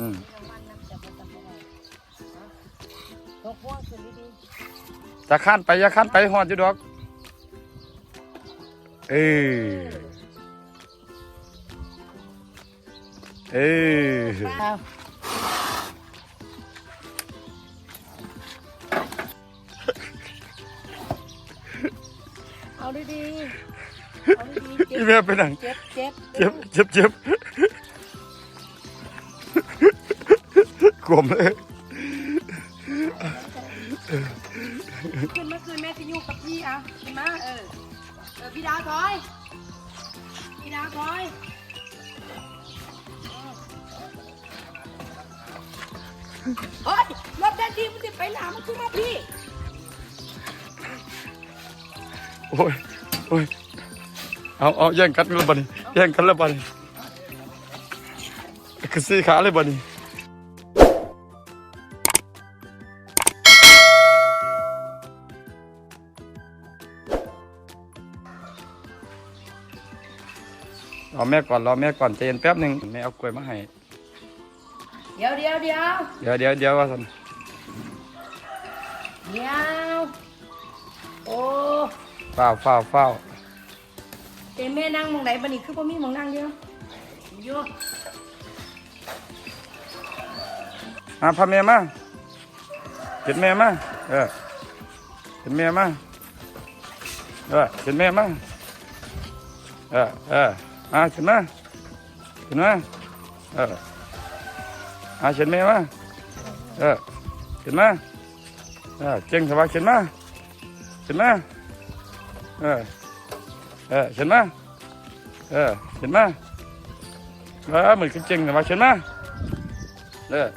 อืมน้ำมันน้ำจะบ่ทำอะไรตกพวงขึ้นดีจะข้านไปอย่าข้านไปหอดอยู่ดอก เออเออๆเอาเอาดีๆเอาดีๆเจ็อีบแม่ไปนั่งเจ็บเจ็บเจ็บเจ็บเจ็บ กลมเลยขึ้นเมื่อคืนแม่จะอยู่กับพี่เอาขึ้นมาเออเออพี่ดาวถอย พี่ดาวถอยเฮ้ยรถแท็กซี่มันจะไปหนามันขึ้นมาพี่โอ้ยโอ้ยเอาเอาแย่งกันแล้วบัดนี้แย่งกันแล้วบัดนี้คือสี่ขาเลยบัดนี้ รอแม่ก่อนรอแม่ก่อนใจเย็นแป๊บหนึ่งแม่เอากล้วยมาให้เดี๋ยวเดี๋ยวเดี๋ยวเดี๋ยวเดี๋ยวเดี๋ยวว่าสันเดี๋ยวโอ้เฝ้าเฝ้าเฝ้าเต็มแม่นั่งหมองไหนบันนี้คือพ่อมีหมองนั่งเยอะเยอะมาพาแม่มาเห็นแม่มาเออเห็นแม่มาเออเห็นแม่มาเออเออ มาเห็นมาเห็นมาเออมาเห็นแม่มาเออเห็นมาเออเก่งสบายเห็นมาเห็นมาเออเออเห็นมาเออเห็นมาเออเหมือนกันเก่งสบายเห็นมาเออ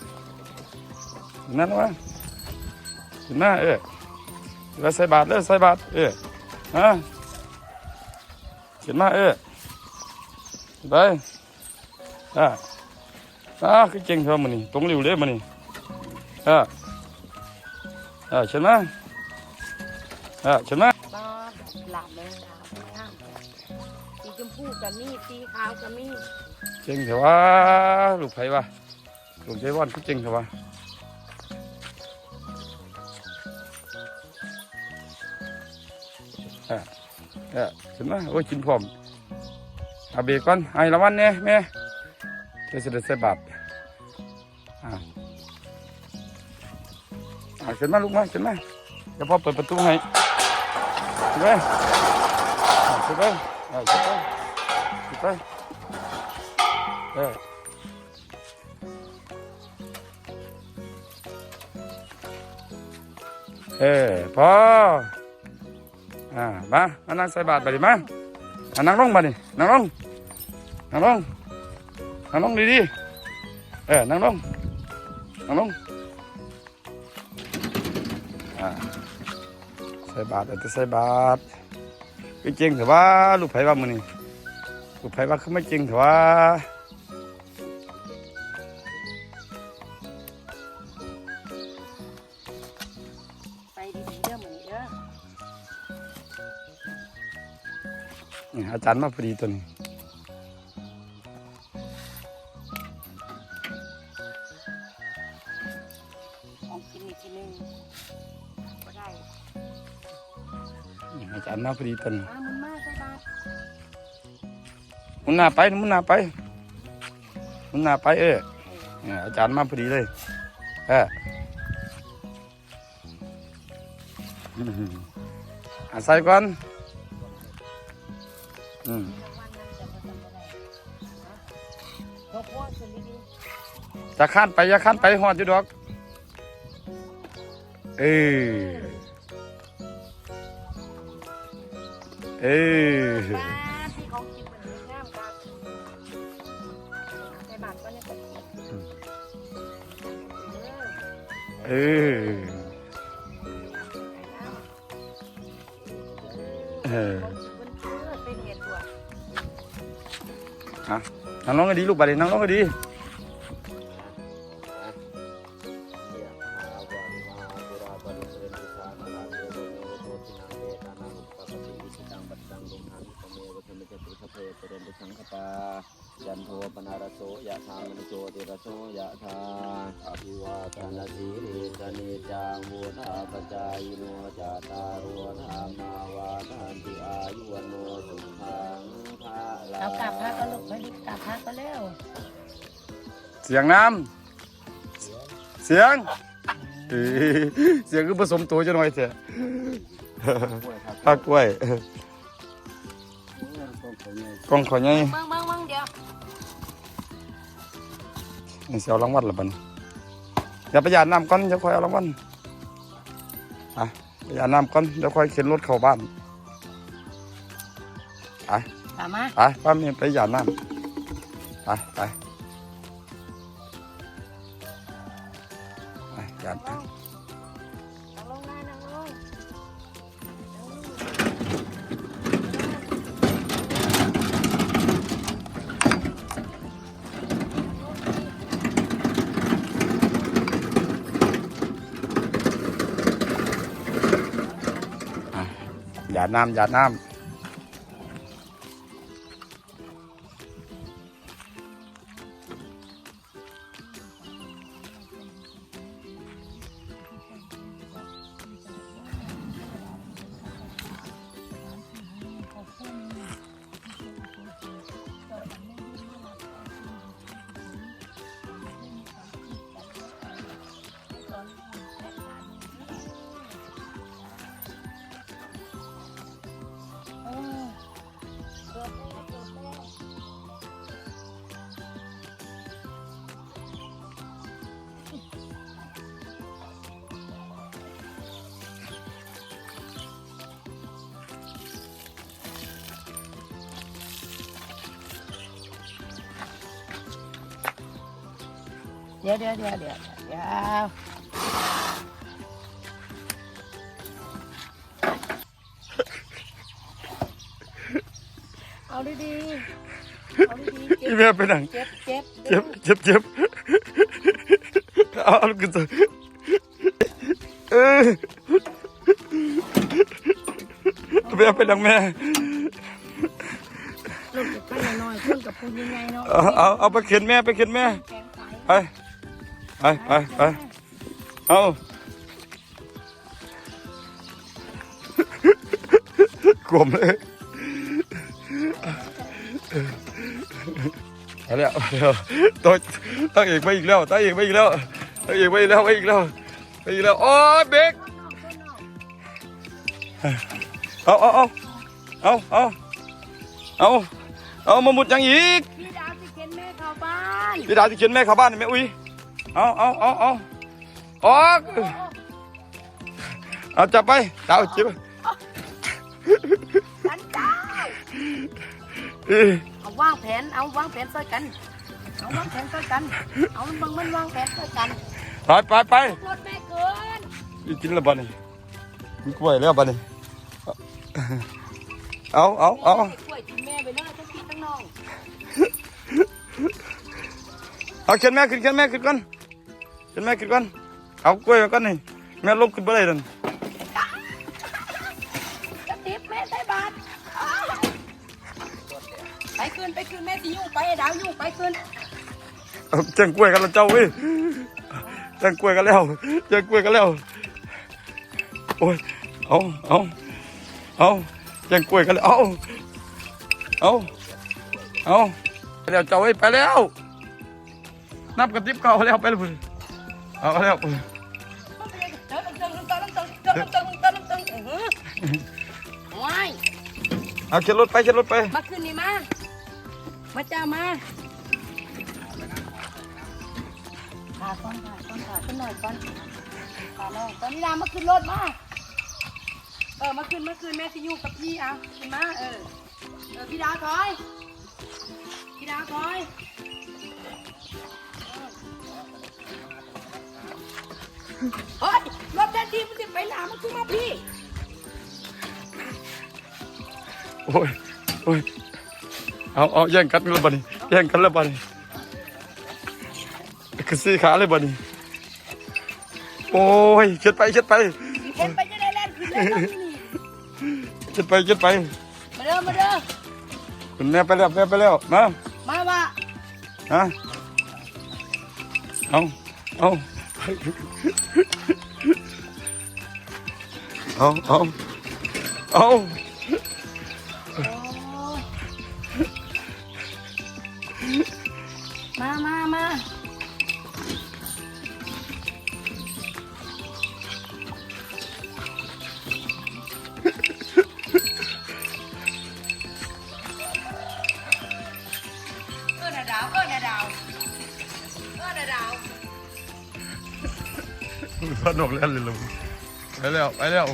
นั่นวะเห็นไหมเออเดี๋ยวใส่บาทเลยใส่บาทเออฮะเห็นไหมเออ ไปอ่าอ่าคือเก่งเท่ามันนี่ตรงริ้วเลยมันนี่อ่าอ่าเห็นไหมอ่าเห็นไหมบ้าหลับเลยหลับข้างสีชมพูกับมีสีขาวกับมีเก่งเถอะวะลูกไผ่วะลูกไผ่วอนคือเก่งเถอะวะออเออเห็นไหมโอ้ยกินพร้อม เอาเบรกก่อนให้ละวันเนี่ยแม่เดี๋ยวจะได้ใส่บาตรอ่าอ่าขึ้นมาลูกมาขึ้นมาเดี๋ยวพ่อเปิดประตูให้ขึ้นไปอ่าขึ้นไปอ่าขึ้นไปขึ้นไปเออเออพ่ออ่ามามานั่งใส่บาตรไปดิมา อะนั่งลงมาดินั่งลงนั่งลงนั่งลงดีๆเออนั่งลงนั่งลงอ่าใส่บาตรเอาแต่ใส่บาตรก็เจริงแต่ว่าลูกไผ่ว่ามือนี่ลูกไผ่ว่าคือไม่เจริงแต่ว่า อาจารย์มาพอดีตัวนี้ของกินอีกทีหนึงก็ได้นี่อาจารย์มาพอดีตัวนี้มามันมาใส่บาตรมุนหน้าไปมุนหน้าไปมุนหน้าไปเออเนี่ยอาจารย์มาพอดีเลยเอออืมอาศัยก่อน อืมน้ำมันน้ำจะบ่ทำอะไรตกพวงขึ้นดีจะข้านไปอย่าข้านไปหอดอยู่ดอก เออเออๆบ้าที่ของกินมันงามกันใส่บาตรก็เนี่ยก็ดีเออ นั่งร้องก็ดีลูกบาดนี้นั่งร้องก็ดีจันโทปนารโสยะธามณิโชติรโสยะธาอภิวาทนาสีลิสเนจังวุธาปจายโนจาตารวธรรมาวาทันติอายุวโนสุข เอากลับพักก็ลูกไปดิกลับพักก็เร็วเสียงน้ำเสียงเอ้ยเสียงคือผสมตัวจะหน่อยเถอะด้วยครับภาคกล้วยกล้องขอใหญ่มึงมึงมึงเดี๋ยวนี่สิเอารางวัลละบัดนอย่าไปหยาดน้ำก่อนเดี๋ยวค่อยเอารางวัลอะไปหยาดน้ำก่อนเดี๋ยวค่อยเข็นรถเข้าบ้านไป กลับมาไปป้าเมียไปหยาน้ำไปไปไปหยาดนั่งลงนั่งลงนั่งลงหยาดน้ำหยาดน้ เดี๋ยวเดี๋ยวเดี๋ยวเดี๋ยวเดี๋ยวเอาดีๆเอาดีๆำเจ็พี่บแม่ไปนั่งเจ็บเจ็บเจ็บเจ็บเจ็บเอาเอาลูกขึ้นตัวเออแม่ไปนั่งแม่ ลูกไปหน่อยๆขึ้นกับคุณยังไงเนาะเอาเอาเอาไปเข็นแม่ไปเข็นแม่แกงไก่ไป ไปไปไปเอากลมเลยเอาแล้วเอาแล้วตัวตั้งเอกไปอีกแล้วตั้งเอกไปอีกแล้วตั้งเอกไปอีกแล้วไปอีกแล้วไปอีกแล้วโอ้เบรกเอาเอาเอาเอาเอาเอาเอามาหมุดยังอีกพี่ดาวที่เข็นแม่เข้าบ้านพี่ดาวที่เขียนแม่เข้าบ้านนี่แม่อุ้ย เอาเอาเอาเอาออกเอาจับไปดาวจับไปสันเจ้าเอ้ยเอาวางแผน เอาวางแผนใส่กัน เอาวางแผนใส่กัน เอามันบังมันวางแผนใส่กัน ไปไปไปรถแม่เกินอีกินแล้วบ้านี่มีกล้วยแล้วบ้านี่เอาเอาเอาแม่กล้วยกินแม่ไปเลยทั้งพี่ทั้งน้อง เอาเขียนแม่ขึ้นเขียนแม่ขึ้นก่อนเขียนแม่ขึ้นก่อนเอากล้วยมาก่อนนี่แม่ลงขึ้นไปเลยนั่นจะติบแม่ใส่บาตรอ้าวไปคืนไปคืนแม่สิยุ่งไปไอ้ดาวยุ่งไปคืนเอาแจ้งกล้วยกันแล้วเจ้าเว้ยแจ้งกล้วยกันแล้วแจ้งกล้วยกันแล้วโอ้ยเอาเอาเอาแจ้งกล้วยกันแล้วเอาเอาเอาไปแล้วเจ้าเว้ยไปแล้ว นับกระติบเก่าแล้วไปเลย เอาแล้วเดินลงเดินลงเดินลงเดินเดินลงเดินลงเดินลงเดินอื้อหือว้ายเอาเข็นรถไปเข็นรถไป มาคืนนี่มา มาจ้ามาขาก่อนขาก่อนขาขึ้นหน่อยก่อนขาน้องตอนนี้ดามาขึ้นรถมา เออ มาขึ้นมาขึ้นแม่จะอยู่กับพี่เอาขึ้นมา เออ เออพี่ดาวถอย พี่ดาวถอย เฮ้ยรถแทนทีมันจะไปหนามันขึ้นมาพี่ โอ้ยโอ้ยเอาเอาแย่งกันแล้วบัดนี้แย่งกันแล้วบัดนี้คือสี่ขาเลยบัดนี้โอ้ยเช็ดไปเช็ดไปเห็นไปจะได้แล่นขึ้นเลยนี่เช็ดไปเช็ดไป มาเด้อมาเด้อคุณแม่ไปแล้วแม่ไปแล้วมามาว่าฮะเอาเอา เอาเอา นกเล่นเลยลุงไปแล้วไปแล้ว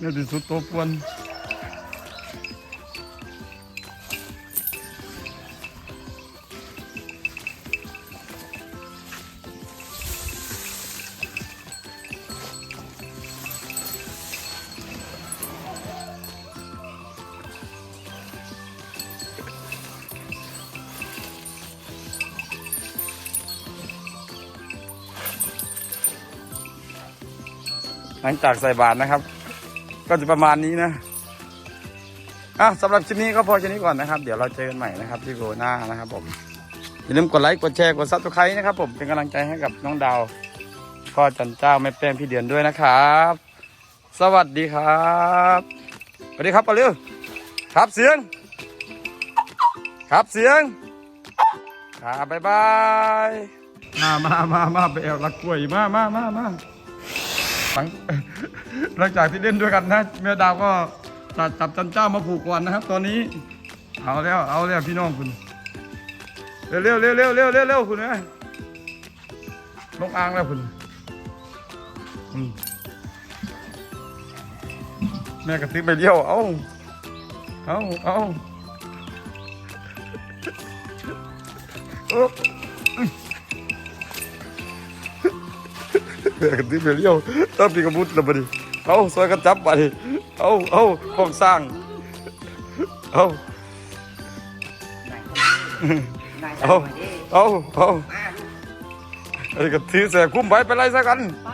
นี่ที่สุดตัวปวน หลังจากใส่บาตรนะครับ ก็จะประมาณนี้นะอะสำหรับคลิปนี้ก็พอแค่นี้ก่อนนะครับ เดี๋ยวเราเจอกันใหม่นะครับที่โกหน้านะครับผมอย่าลืมกดไลค์กดแชร์กดซับสไครต์นะครับ ผมเป็นกำลังใจให้กับน้องดาวก็จันเจ้าแม่แป้งพี่เดือนด้วยนะครับ สวัสดีครับสวัสดีครับปาเร็วครับเสียง ครับเสียงครับบ๊ายบายมามามามาไปเอาลักกล้วยมามามามา หลัง หลังจากที่เล่นด้วยกันนะแม่ดาวก็จับจับจันเจ้ามาผูกก่อนนะครับ ตอนนี้ เอาแล้วเอาแล้วพี่น้องคุณเร็วเร็วเร็วเร็วเร็วเร็วเร็วคุณเอ้ยลงอ่างแล้วคุณแม่กระติบไปเลี้ยว เอาเอาเอาเอาแม่กระติบไปเลี้ยวต้องปีกระบุดระบดีเอาซอยกระจับไปเอาเอาห้องสร้างเอาเอาเอาเอาไอ้กระถือแสบคุ้มไปไปไล่ซะกันไป